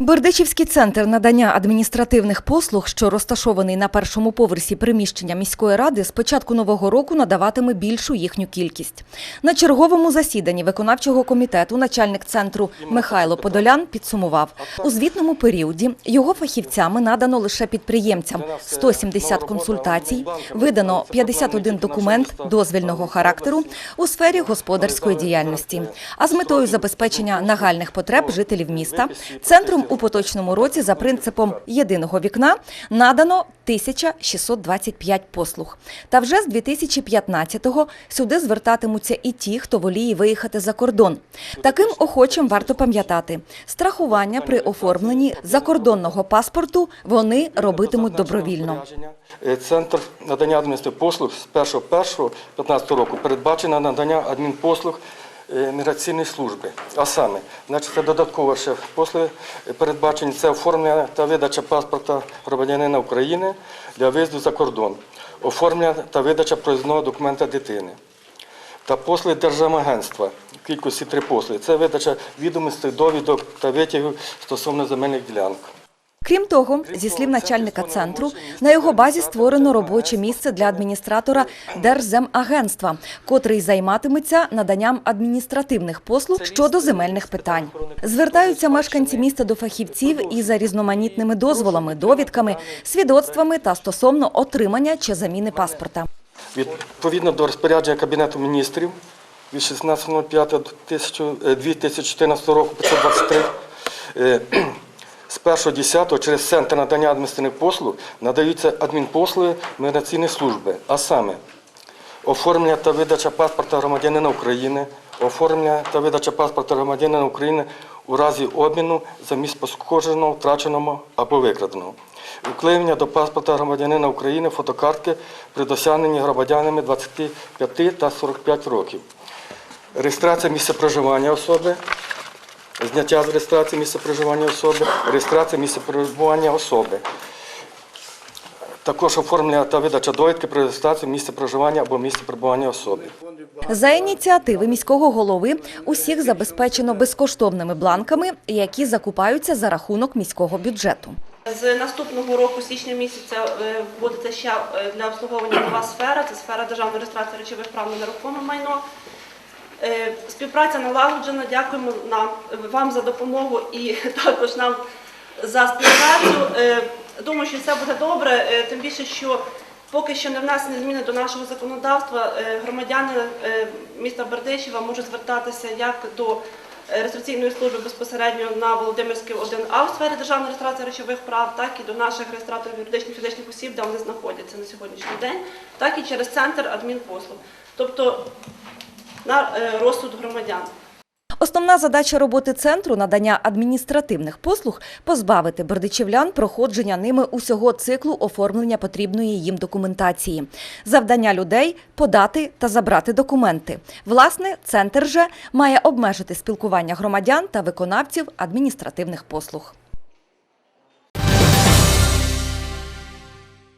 Бердичівський центр надання адміністративних послуг, що розташований на першому поверсі приміщення міської ради, з початку нового року надаватиме більшу їхню кількість. На черговому засіданні виконавчого комітету начальник центру Михайло Подолян підсумував, у звітному періоді його фахівцями надано лише підприємцям 170 консультацій, видано 51 документ дозвільного характеру у сфері господарської діяльності. А з метою забезпечення нагальних потреб жителів міста центром у поточному році за принципом єдиного вікна надано 1625 послуг. Та вже з 2015-го сюди звертатимуться і ті, хто воліє виїхати за кордон. Таким охочим варто пам'ятати, страхування при оформленні закордонного паспорту вони робитимуть добровільно. Е, Центр надання адміністративних послуг з 1.1.15 року передбачено надання адмінпослуг міграційної служби. А саме, значить, це додатково ще послуги е, передбачені це оформлення та видача паспорта громадянина України для виїзду за кордон, оформлення та видача проїзного документа дитини. Та послуги Держземагентства кількості три послуги. Це видача відомостей, довідок та витягів стосовно земельних ділянок. Крім того, зі слів начальника центру, на його базі створено робоче місце для адміністратора Держземагентства, котрий займатиметься наданням адміністративних послуг щодо земельних питань. Звертаються мешканці міста до фахівців і за різноманітними дозволами, довідками, свідоцтвами та стосовно отримання чи заміни паспорта. Відповідно до розпорядження Кабінету міністрів від 16.05.2014 року 523, е, з 1.10 через Центр надання адміністративних послуг надаються адмінпослуги міграційної служби, а саме оформлення та видача паспорта громадянина України, оформлення та видача паспорта громадянина України у разі обміну за місць пошкодженого, втраченого або викраденого. Вклеювання до паспорта громадянина України фотокартки при досягненні громадянами 25 та 45 років. Реєстрація місця проживання особи, зняття з реєстрації місця проживання особи, реєстрація місця перебування особи. Також оформлення та видача довідки про реєстрацію місця проживання або місця перебування особи. За ініціативи міського голови усіх забезпечено безкоштовними бланками, які закупаються за рахунок міського бюджету. З наступного року, січня місяця, е, вводиться ще е, для обслуговування нова сфера. Це сфера державної реєстрації речових прав на нерухоме майно. Е, Співпраця налагоджена. Дякуємо вам за допомогу і також нам за співпрацю. Е, Думаю, що все буде добре, е, тим більше, що поки що не внесені зміни до нашого законодавства. Громадяни міста Бердичева можуть звертатися як до реєстраційної служби безпосередньо на Володимирський 1А у сфері державної реєстрації речових прав, так і до наших реєстраторів юридичних фізичних осіб, де вони знаходяться на сьогоднішній день, так і через центр адмінпослуг, тобто на е, розсуд громадян. Основна задача роботи центру надання адміністративних послуг позбавити бердичівлян проходження ними усього циклу оформлення потрібної їм документації. Завдання людей подати та забрати документи. Власне, центр же має обмежити спілкування громадян та виконавців адміністративних послуг.